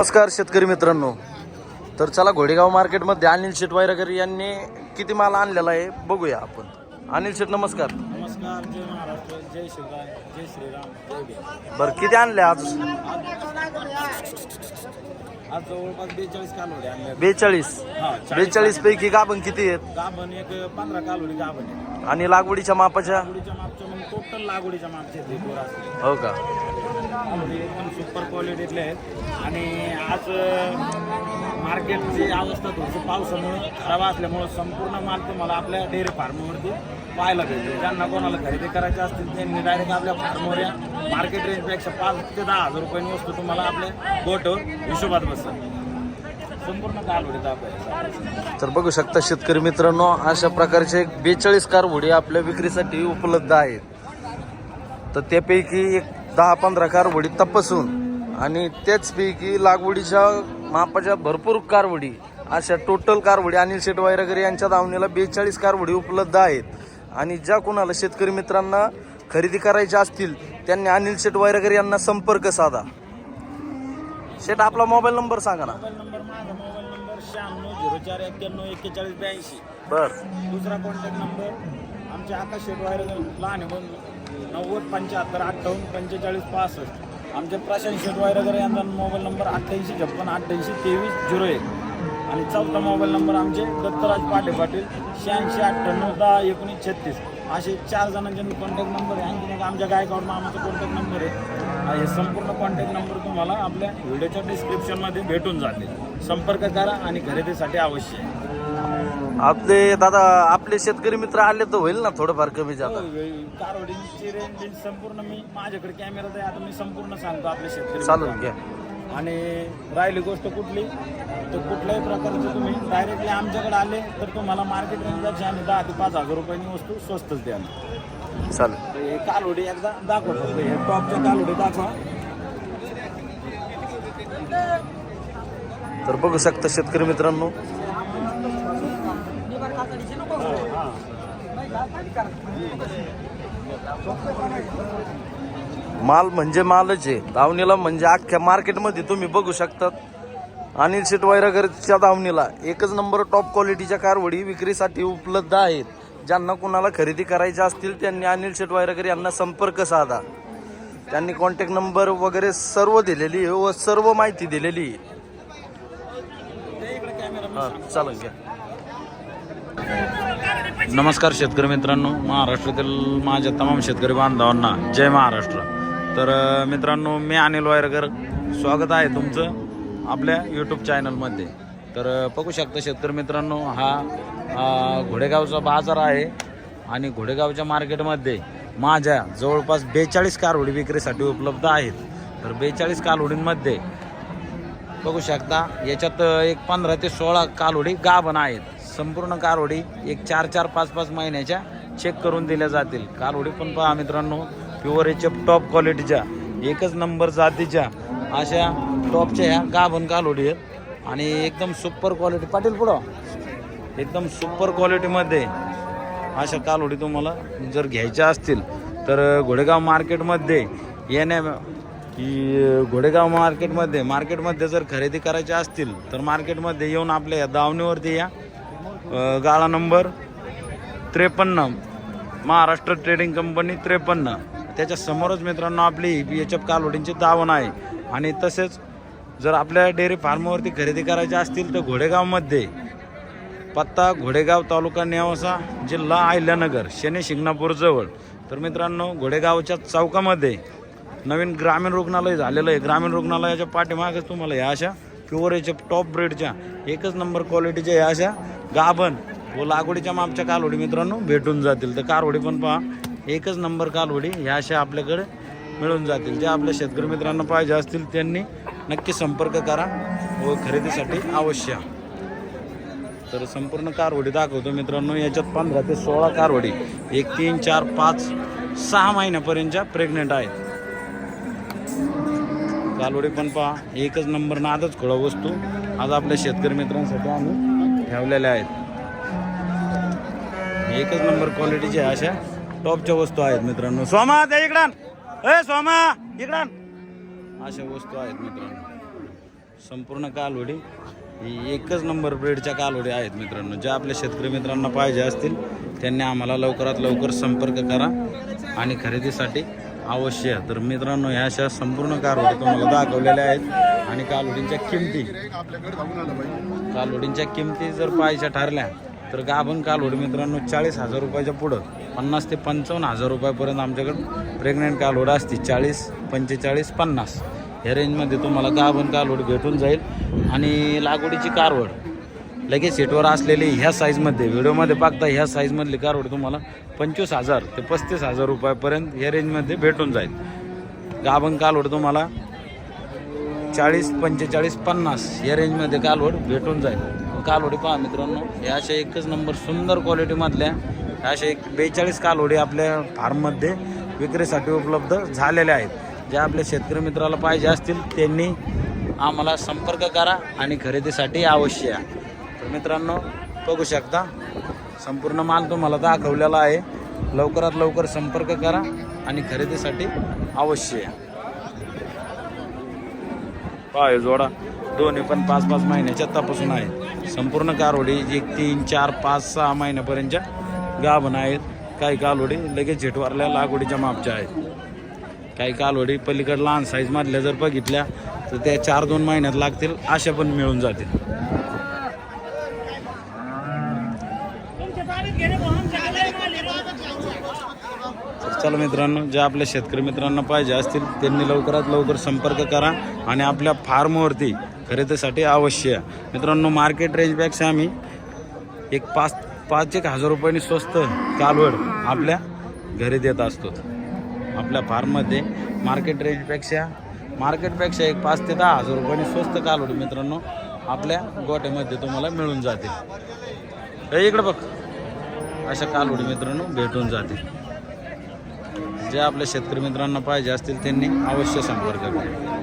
नमस्कार शेतकरी मित्रांनो. तर चला घोडेगाव मार्केटमध्ये अनिल शेट वायरकर यांनी किती माल आणलेला आहे बघूया आपण. अनिल शेट नमस्कार. नमस्कार जय महाराष्ट्र जय शिवराय जय श्रीराम जय भीम. बरं किती आणले आज? आज जवळपास बेचाळीस कालोडी आणल्या बेचाळीस. हा बेचाळीस पैकी गाभण किती आहेत? गाभण एक पंधरा कालोडी गाभण आहे आणि लागवडीच्या मापाच्या? लागवडीच्या मागच्या म्हणजे टोटल लागवडीच्या मागचे ते पोर असते हो का? एकदम सुपर क्वालिटीतले आहेत. आणि आज मार्केटची अवस्था थोडीशी पावसामुळे खराब असल्यामुळं संपूर्ण माल तुम्हाला आपल्या डेअरी फार्मवरती पाहायला भेटतो. ज्यांना कोणाला खरेदी करायची असतील त्यांनी डायरेक्ट आपल्या फार्मवर या मार्केट रेंजपेक्षा पाच ते दहा हजार रुपयांनी वस्तू तुम्हाला आपल्या गोटवर हिशोबात बसतात. संपूर्ण आपल्या तर बघू शकता शेतकरी मित्रांनो अशा प्रकारचे एक बेचाळीस कार घोडी आपल्या विक्रीसाठी उपलब्ध आहेत. तर त्यापैकी एक दहा पंधरा कार घोडी तपासून आणि त्याचपैकी लागवडीच्या मापाच्या भरपूर कारवडी अशा टोटल कारवडी अनिल शेट वायरगर यांच्या दावणीला बेचाळीस कारवडी उपलब्ध आहेत. आणि ज्या कोणाला शेतकरी मित्रांना खरेदी करायच्या असतील त्यांनी अनिल शेट वायरगर यांना संपर्क साधा. शेट आपला मोबाईल नंबर सांगा ना. मोबाईल नंबर माझा मोबाईल नंबर शहाण्णव झिरो चार एक्क्याण्णव एक्केचाळीस ब्याऐंशी. बर. दुसरा कॉन्टॅक्ट नंबर आमचे आकाश शेटवायर लहान आहे नव्वद पंच्याहत्तर अठ्ठावन्न पंचेचाळीस पासष्ट. आमचे प्रशांत शेटवायर यांचा मोबाईल नंबर अठ्ठ्याऐंशी छप्पन अठ्ठ्याऐंशी तेवीस झिरो एक. आणि चौथा मोबाईल नंबर आमचे दत्तराज पाटे पाटील शहाऐंशी अठ्ठ्याण्णव दहा एकोणीस छत्तीस. असे चार जणांचे कॉन्टॅक्ट नंबर आहे. आणखी एक आमच्या गायकावर मामाचा कॉन्टॅक्ट नंबर आहे. हे संपूर्ण कॉन्टॅक्ट नंबर तुम्हाला आपल्या व्हिडिओच्या डिस्क्रिप्शनमध्ये भेटून जाते संपर्क करा आणि खरेदीसाठी आवश्यक आहे. आपले दादा आपले शेतकरी मित्र आले तर होईल ना थोडंफार कमी जाता कारवडींची रेंज बिंज संपूर्ण मी माझ्याकडे कॅमेरा आहे. आता मी संपूर्ण सांगतो आपल्या शेतकरी चालून. घ्या. आणि राहिली गोष्ट कुठली? तर कुठल्याही प्रकारचं तुम्ही डायरेक्टली आमच्याकडे आले तर तुम्हाला मार्केट रेंजपेक्षा आम्ही दहा ते पाच हजार रुपयांनी वस्तू स्वस्तच द्या. चालेल. हे कालोडी एकदा दाखवा फक्त. हे टॉपच्या कालोडी दाखवा. तर बघू शकता शेतकरी मित्रांनो माल म्हणजे मालच आहे. दावणीला म्हणजे अख्ख्या मार्केटमध्ये तुम्ही बघू शकतात. अनिल शेट वैरागरच्या दावणीला एकच नंबर टॉप क्वालिटीच्या कारवडी विक्रीसाठी उपलब्ध आहेत. ज्यांना कुणाला खरेदी करायच्या असतील त्यांनी अनिल शेट वैरागर यांना संपर्क साधा. त्यांनी कॉन्टॅक्ट नंबर वगैरे सर्व दिलेली आहे व सर्व माहिती दिलेली आहे. चालेल घ्या. नमस्कार शेतकरी मित्रांनो महाराष्ट्रातील माझ्या तमाम शेतकरी बांधवांना जय महाराष्ट्र. तर मित्रांनो मी अनिल वायरकर. स्वागत आहे तुमचं आपल्या यूट्यूब चॅनलमध्ये तर बघू शकता शेतकरी मित्रांनो हा घोडेगावचा बाजार आहे आणि घोडेगावच्या मार्केटमध्ये माझ्या जवळपास बेचाळीस कारवडी विक्रीसाठी उपलब्ध आहेत. तर बेचाळीस कालवडींमध्ये बघू शकता याच्यात एक पंधरा ते सोळा कालहुडी गाभण आहेत. संपूर्ण कारवडी एक चार चार पाच पाच महिन्याच्या चेक करून दिल्या जातील. कारवडी पण पहा मित्रांनो प्युअर याच्या टॉप क्वालिटीच्या एकच नंबर जातीच्या अशा टॉपच्या ह्या गाभण कालोडी आहेत. आणि एकदम सुपर क्वालिटी पाटील पुढं. एकदम सुपर क्वालिटीमध्ये अशा कालोडी तुम्हाला जर घ्यायच्या असतील तर घोडेगाव मार्केटमध्ये येण्या की घोडेगाव मार्केटमध्ये मार्केटमध्ये जर खरेदी करायच्या असतील तर मार्केटमध्ये येऊन आपल्या या दावणीवरती या. गाळा नंबर त्रेपन्न. महाराष्ट्र ट्रेडिंग कंपनी त्रेपन्न. त्याच्या समोरच मित्रांनो आपली बी एच एफ कालवडींची दावण आहे. आणि तसेच जर आपल्या डेअरी फार्मवरती खरेदी करायची असतील तर घोडेगावमध्ये पत्ता घोडेगाव तालुका नेवासा जिल्हा अहिल्यानगर शनी शिंगणापूरजवळ तर मित्रांनो घोडेगावच्या चौकामध्ये नवीन ग्रामीण रुग्णालय झालेलं आहे. ग्रामीण रुग्णालयाच्या पाठीमागच तुम्हाला ह्या अशा प्युअर याच्या टॉप ब्रेडच्या एकच नंबर क्वालिटीच्या ह्या अशा. गाभण. व लागवडीच्या मापच्या कालवडी मित्रांनो भेटून जातील. तर कारवडी पण पहा. एकच नंबर कालवडी ह्या अशा आपल्याकडे मिळून जातील. जे आपल्या शेतकरी मित्रांना पाहिजे असतील त्यांनी नक्की संपर्क करा व खरेदीसाठी अवश्य. तर संपूर्ण कारवडी दाखवतो मित्रांनो. याच्यात पंधरा ते सोळा कारवडी एक तीन चार पाच सहा महिन्यापर्यंतच्या प्रेग्नेंट आहेत. कालवडी पण पहा. एकच नंबर नादच खोळा वस्तू. आज आपल्या शेतकरी मित्रांसाठी आम्ही ठेवलेल्या आहेत. एकच नंबर क्वालिटीच्या अशा टॉपच्या वस्तू आहेत मित्रांनो. सोमा त्या इकडं ए सोमा इकडान अशा वस्तू आहेत मित्रांनो. संपूर्ण कालवडी ही एकच नंबर ब्रेडच्या कालवडी आहेत मित्रांनो. ज्या आपल्या शेतकरी मित्रांना पाहिजे असतील त्यांनी आम्हाला लवकरात लवकर संपर्क करा आणि खरेदीसाठी अवश्य. तर मित्रांनो ह्या अशा संपूर्ण कालवडी तुम्हाला दाखवलेल्या आहेत. आणि कालवडींच्या किमती. कालवडींच्या किमती जर पाहायच्या ठरल्या तर गाभण कालवड मित्रांनो चाळीस हजार रुपयाच्या पुढं पन्नास ते पंचावन्न हजार रुपयापर्यंत आमच्याकडं प्रेग्नेंट कालवड असते. चाळीस पंचेचाळीस पन्नास. या रेंजमध्ये तुम्हाला गाभण कालवड भेटून जाईल. आणि लागवडीची कारवड लगेच सीटवर असलेली ह्या साईजमध्ये व्हिडिओमध्ये बघता ह्या साईजमधली कारवड तुम्हाला पंचवीस हजार ते पस्तीस हजार रुपयापर्यंत या रेंजमध्ये भेटून जाईल. गाभण कालवड तुम्हाला चाळीस पंचेचाळीस पन्नास या रेंजमध्ये कालवड भेटून जाईल. कालवडी पहा मित्रांनो या अशा एकच नंबर सुंदर क्वालिटीमधल्या ह्या अशा एक बेचाळीस कालवडी आपल्या फार्ममध्ये विक्रीसाठी उपलब्ध झालेल्या आहेत. ज्या आपल्या शेतकरी मित्राला पाहिजे असतील त्यांनी आम्हाला संपर्क करा आणि खरेदीसाठी अवश्य या. तर मित्रांनो बघू शकता. संपूर्ण माल तुम्हाला दाखवलेला आहे. लवकरात लवकर संपर्क करा आणि खरेदीसाठी अवश्य या. पाय जोडा दोन्ही पण पाच पाच महिन्याच्या तपासून आहे. संपूर्ण कारवडी एक तीन चार पाच सहा महिन्यापर्यंतच्या गाभण आहेत. काही कालोडी लगेच झेटवारल्या लागवडीच्या मापच्या आहेत. काही कालोडी पलीकडे लहान साईजमधल्या जर बघितल्या तर त्या चार दोन महिन्यात लागतील अशा पण मिळून जातील तर चला मित्रांनो ज्या आपल्या शेतकरी मित्रांना पाहिजे असतील त्यांनी लवकरात लवकर संपर्क करा आणि आपल्या फार्मवरती खरेदीसाठी अवश्य मित्रांनो मार्केट रेंजपेक्षा आम्ही एक पाच पाच एक हजार रुपयांनी स्वस्त कालवड आपल्या घरी देत असतो. आपल्या फार्ममध्ये मार्केट रेंजपेक्षा मार्केटपेक्षा एक पाच ते दहा हजार रुपयांनी स्वस्त कालवड मित्रांनो आपल्या गोट्यामध्ये तुम्हाला मिळून जातील ए, इकडं बघ. अशा कालवडी मित्रांनो भेटून जातील. जे आपल्या शेतकरी मित्रांना पाहिजे असतील त्यांनी अवश्य संपर्क करा.